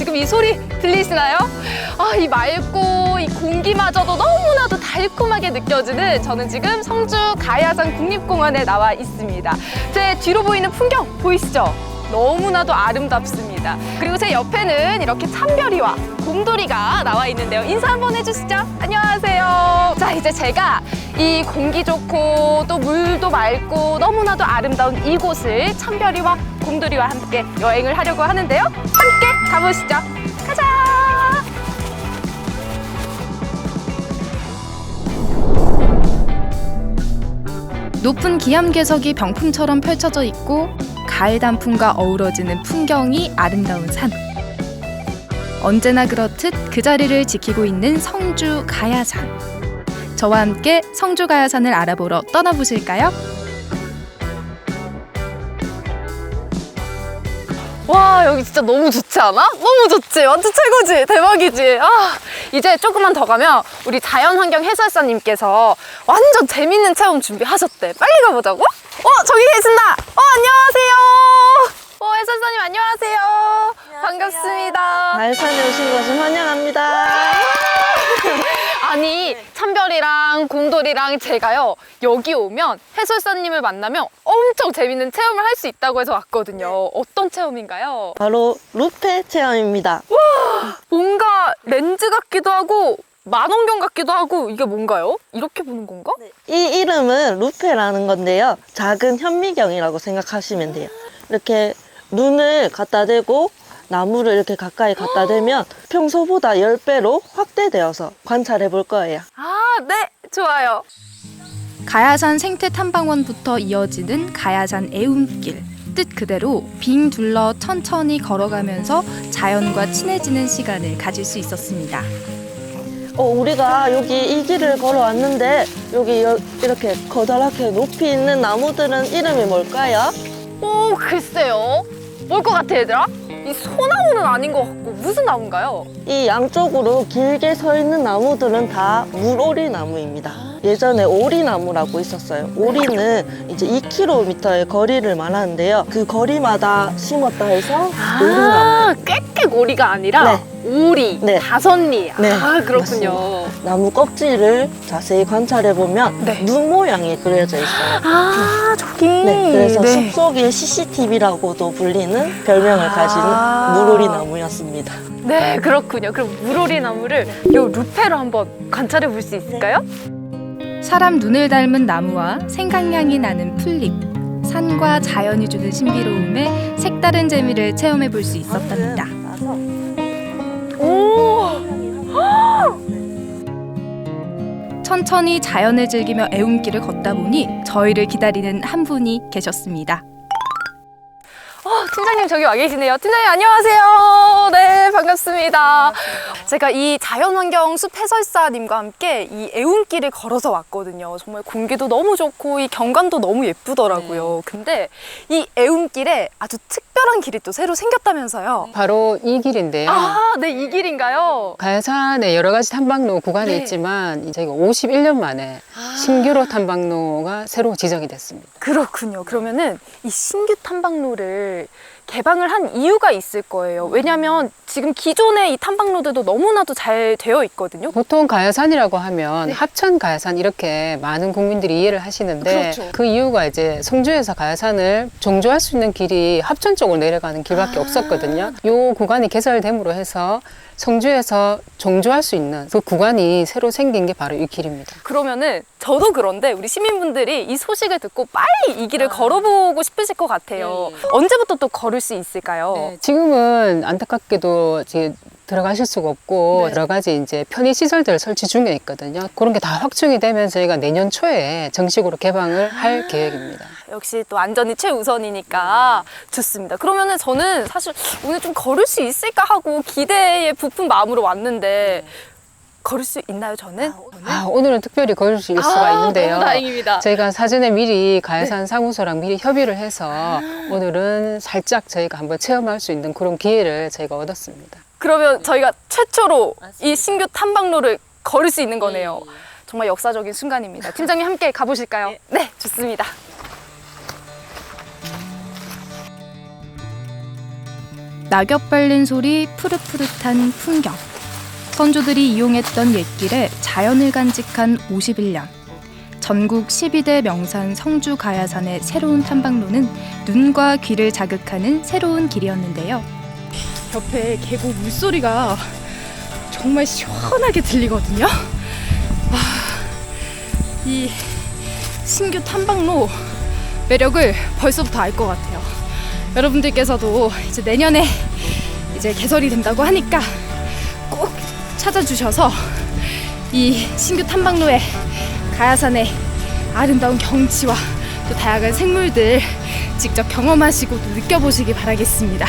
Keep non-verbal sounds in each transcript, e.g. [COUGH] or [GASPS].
지금 이 소리 들리시나요? 아, 이 맑고 이 공기마저도 너무나도 달콤하게 느껴지는 저는 지금 성주 가야산 국립공원에 나와 있습니다. 제 뒤로 보이는 풍경 보이시죠? 너무나도 아름답습니다. 그리고 제 옆에는 이렇게 참별이와 곰돌이가 나와 있는데요. 인사 한번 해주시죠. 안녕하세요. 자, 이제 제가 이 공기 좋고 또 물도 맑고 너무나도 아름다운 이곳을 참별이와 곰돌이와 함께 여행을 하려고 하는데요. 가보시죠. 가자. 높은 기암괴석이 병풍처럼 펼쳐져 있고 가을 단풍과 어우러지는 풍경이 아름다운 산. 언제나 그렇듯 그 자리를 지키고 있는 성주 가야산. 저와 함께 성주 가야산을 알아보러 떠나보실까요? 와 여기 진짜 너무 좋지 않아? 너무 좋지. 완전 최고지. 대박이지. 아 이제 조금만 더 가면 우리 자연환경 해설사님께서 완전 재밌는 체험 준비하셨대. 빨리 가보자고? 어 저기 계신다. 어 안녕하세요. 어 해설사님 안녕하세요, 반갑습니다. 가을산에 오신 것을 환영합니다. 아니 참별이랑 곰돌이랑 제가요 여기 오면 해설사님을 만나면 엄청 재밌는 체험을 할 수 있다고 해서 왔거든요 어떤 체험인가요? 바로 루페 체험입니다. 뭔가 렌즈 같기도 하고 만원경 같기도 하고 이게 뭔가요? 이렇게 보는 건가? 이 이름은 루페라는 건데요. 작은 현미경이라고 생각하시면 돼요. 이렇게 눈을 갖다 대고 나무를 이렇게 가까이 갖다 대면 평소보다 10배로 확대되어서 관찰해 볼 거예요. 아, 네, 좋아요. 가야산 생태 탐방원부터 이어지는 가야산 애움길. 뜻 그대로 빙 둘러 천천히 걸어가면서 자연과 친해지는 시간을 가질 수 있었습니다. 어, 우리가 여기 이 길을 걸어왔는데 여기 여- 이렇게 커다랗게 높이 있는 나무들은 이름이 뭘까요? 오, 글쎄요. 뭘 것 같아, 얘들아? 이 소나무는 아닌 것 같고 무슨 나무인가요? 이 양쪽으로 길게 서 있는 나무들은 다 물오리 나무입니다. 예전에 오리나무라고 있었어요. 오리는 이제 2km의 거리를 말하는데요. 그 거리마다 심었다 해서 오리나무. 아, 꽥꽥 오리가 아니라 오리, 네. 다섯리. 네, 아, 그렇군요. 나무 껍질을 자세히 관찰해 보면 네. 눈 모양이 그려져 있어요. 아, 저기. 네, 그래서 네. 숲속의 CCTV라고도 불리는 별명을 아. 가진 물오리 나무였습니다. 네, 그렇군요. 그럼 물오리 나무를 요 루페로 한번 관찰해 볼 수 있을까요? 사람 눈을 닮은 나무와 생강향이 나는 풀잎, 산과 자연이 주는 신비로움에 색다른 재미를 체험해 볼 수 있었답니다. 오! [GASPS] 천천히 자연을 즐기며 애움길을 걷다 보니 저희를 기다리는 한 분이 계셨습니다. 어, 팀장님 저기 와 계시네요. 팀장님 안녕하세요. 네, 반갑습니다. 제가 이 자연환경 숲 해설사님과 함께 이 애움길을 걸어서 왔거든요. 정말 공기도 너무 좋고 이 경관도 너무 예쁘더라고요. 근데 이 애움길에 아주 특별한 길이 또 새로 생겼다면서요. 바로 이 길인데요. 아, 네, 이 길인가요? 가야산에 여러 가지 탐방로 구간이 네. 있지만 저희가 51년 만에 신규로 탐방로가 새로 지정이 됐습니다. 그렇군요. 그러면은 이 신규 탐방로를 개방을 한 이유가 있을 거예요. 왜냐하면 지금 기존의 이 탐방로들도 너무나도 잘 되어 있거든요. 보통 가야산이라고 하면 네. 합천 가야산 이렇게 많은 국민들이 이해를 하시는데 그렇죠. 그 이유가 이제 성주에서 가야산을 종주할 수 있는 길이 합천 쪽으로 내려가는 길밖에 아. 없었거든요. 요 구간이 개설됨으로 해서 성주에서 종주할 수 있는 그 구간이 새로 생긴 게 바로 이 길입니다. 그러면은 저도 그런데 우리 시민분들이 이 소식을 듣고 빨리 이 길을 걸어보고 싶으실 것 같아요. 네. 언제부터 또 걸을 수 있을까요? 네, 지금은 안타깝게도 이제 들어가실 수가 없고 네. 여러 가지 이제 편의 시설들 설치 중에 있거든요. 그런 게 다 확충이 되면 저희가 내년 초에 정식으로 개방을 할 계획입니다. 역시 또 안전이 최우선이니까 좋습니다. 그러면은 저는 사실 오늘 좀 걸을 수 있을까 하고 기대에 부푼 마음으로 왔는데 걸을 수 있나요, 저는? 아, 오늘은 특별히 걸을 수 있을 수가 아, 있는데요. 너무 다행입니다. 저희가 사전에 미리 가야산 사무소랑 미리 협의를 해서 오늘은 살짝 저희가 한번 체험할 수 있는 그런 기회를 저희가 얻었습니다. 그러면 저희가 최초로 이 신규 탐방로를 걸을 수 있는 거네요. 정말 역사적인 순간입니다. 팀장님 함께 가보실까요? 네, 좋습니다. 낙엽 발린 소리, 푸릇푸릇한 풍경. 선조들이 이용했던 옛길에 자연을 간직한 51년. 전국 12대 명산 성주 가야산의 새로운 탐방로는 눈과 귀를 자극하는 새로운 길이었는데요. 옆에 계곡 물소리가 정말 시원하게 들리거든요. 아, 이 신규 탐방로 매력을 벌써부터 알 것 같아요. 여러분들께서도 이제 내년에 이제 개설이 된다고 하니까 꼭 찾아주셔서 이 신규 탐방로에 가야산의 아름다운 경치와 또 다양한 생물들 직접 경험하시고 또 느껴보시기 바라겠습니다.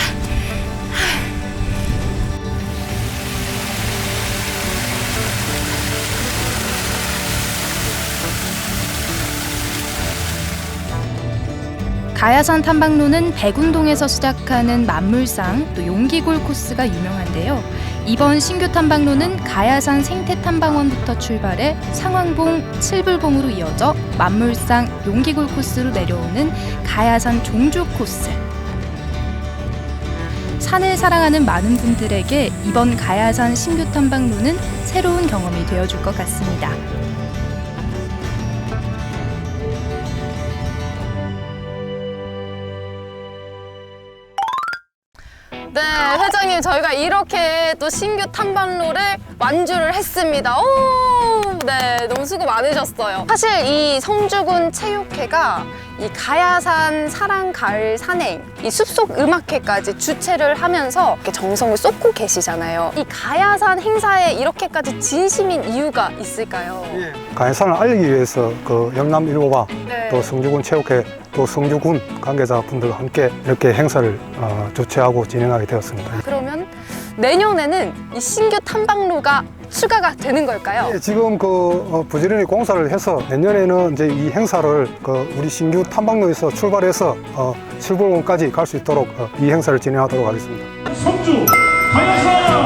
가야산 탐방로는 백운동에서 시작하는 만물상 또 용기골 코스가 유명한데요. 이번 신규 탐방로는 가야산 생태탐방원부터 출발해 상황봉, 칠불봉으로 이어져 만물상, 용기골 코스로 내려오는 가야산 종주 코스. 산을 사랑하는 많은 분들에게 이번 가야산 신규 탐방로는 새로운 경험이 되어줄 것 같습니다. 회장님 저희가 이렇게 또 신규 탐방로를 완주를 했습니다. 오, 네, 너무 수고 많으셨어요. 사실 이 성주군 체육회가 이 가야산 사랑 가을 산행 이 숲속 음악회까지 주최를 하면서 이렇게 정성을 쏟고 계시잖아요. 이 가야산 행사에 이렇게까지 진심인 이유가 있을까요? 가해산을 알리기 위해서 그 영남 일고가 네. 또 성주군 체육회 또 성주군 관계자분들과 함께 이렇게 행사를 어, 주최하고 진행하게 되었습니다. 내년에는 이 신규 탐방로가 추가가 되는 걸까요? 예, 지금 그 어, 부지런히 공사를 해서 내년에는 이제 이 행사를 그 우리 신규 탐방로에서 출발해서 어, 칠불원까지 갈 수 있도록 어, 이 행사를 진행하도록 하겠습니다. 성주 가야산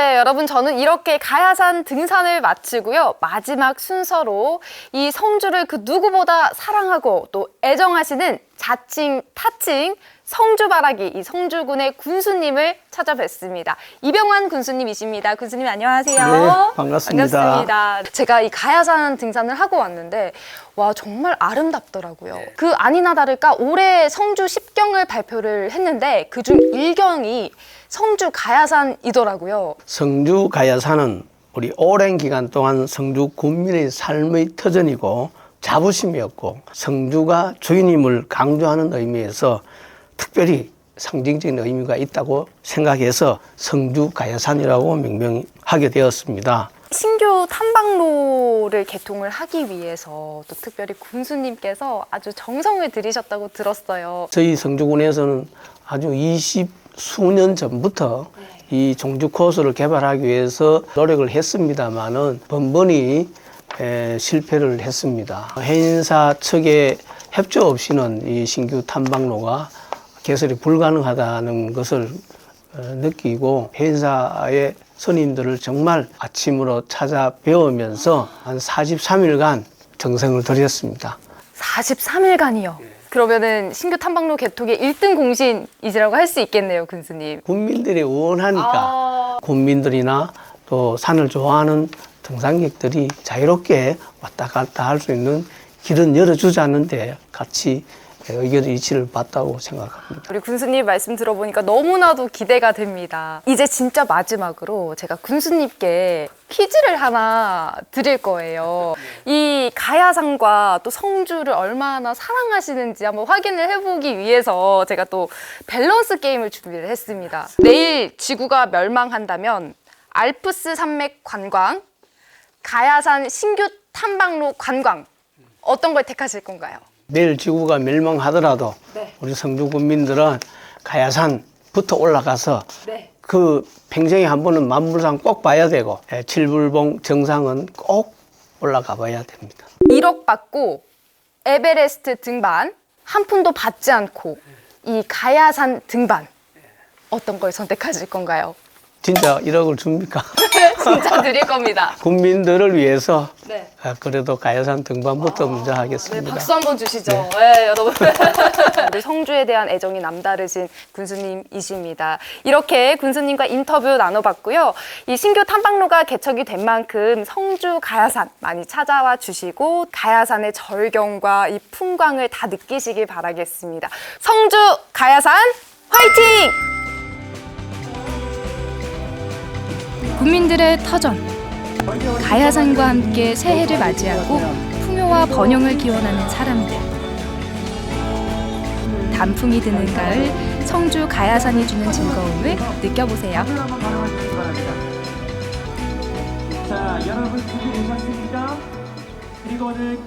네, 여러분 저는 이렇게 가야산 등산을 마치고요. 마지막 순서로 이 성주를 그 누구보다 사랑하고 또 애정하시는 자칭 타칭 성주바라기 이 성주군의 군수님을 찾아뵙습니다. 이병환 군수님이십니다. 군수님 안녕하세요. 네, 반갑습니다. 반갑습니다. 제가 이 가야산 등산을 하고 왔는데 와 정말 아름답더라고요. 그 아니나 다를까 올해 성주 10경을 발표를 했는데 그중 1경이 성주 가야산이더라고요. 성주 가야산은 우리 오랜 기간 동안 성주 군민의 삶의 터전이고 자부심이었고 성주가 주인임을 강조하는 의미에서 특별히 상징적인 의미가 있다고 생각해서 성주 가야산이라고 명명하게 되었습니다. 신규 탐방로를 개통을 하기 위해서 또 특별히 군수님께서 아주 정성을 들이셨다고 들었어요. 저희 성주군에서는 아주 20 수년 전부터 이 종주 코스를 개발하기 위해서 노력을 했습니다마는 번번이 에, 실패를 했습니다. 해인사 측의 협조 없이는 이 신규 탐방로가 개설이 불가능하다는 것을 어, 느끼고 해인사의 선임들을 정말 아침으로 찾아 배우면서 한 43일간 정성을 들였습니다. 43일간이요. 그러면은 신규 탐방로 개통의 1등 공신이시라고 할 수 있겠네요, 군수님. 국민들이 원하니까 아. 국민들이나 또 산을 좋아하는 등산객들이 자유롭게 왔다 갔다 할 수 있는 길은 열어주자는데 같이 의견 일치를 봤다고 생각합니다. 우리 군수님 말씀 들어보니까 너무나도 기대가 됩니다. 이제 진짜 마지막으로 제가 군수님께 퀴즈를 하나 드릴 거예요. 이 가야산과 또 성주를 얼마나 사랑하시는지 한번 확인을 해보기 위해서 제가 또 밸런스 게임을 준비를 했습니다. 내일 지구가 멸망한다면 알프스 산맥 관광, 가야산 신규 탐방로 관광 어떤 걸 택하실 건가요? 내일 지구가 멸망하더라도 네. 우리 성주 국민들은 가야산부터 올라가서 네. 그 평생에 한 번은 만물상 꼭 봐야 되고 예, 칠불봉 정상은 꼭 올라가 봐야 됩니다. 1억 받고 에베레스트 등반 한 푼도 받지 않고 이 가야산 등반 어떤 걸 선택하실 건가요? 진짜 1억을 줍니까? [LAUGHS] 진짜 드릴 겁니다. 국민들을 위해서 네. 아, 그래도 가야산 등반부터 먼저 네, 하겠습니다. 박수 한번 주시죠. 네, 여러분. [LAUGHS] 우리 성주에 대한 애정이 남다르신 군수님이십니다. 이렇게 군수님과 인터뷰 나눠봤고요. 이 신규 탐방로가 개척이 된 만큼 성주 가야산 많이 찾아와 주시고 가야산의 절경과 이 풍광을 다 느끼시길 바라겠습니다. 성주 가야산 화이팅! 국민들의 터전 가야산과 함께 새해를 맞이하고 풍요와 번영을 기원하는 사람들 단풍이 드는 가을 성주 가야산이 주는 즐거움을 느껴보세요. 자, 여러분 준비 되셨습니까? 그리고 오늘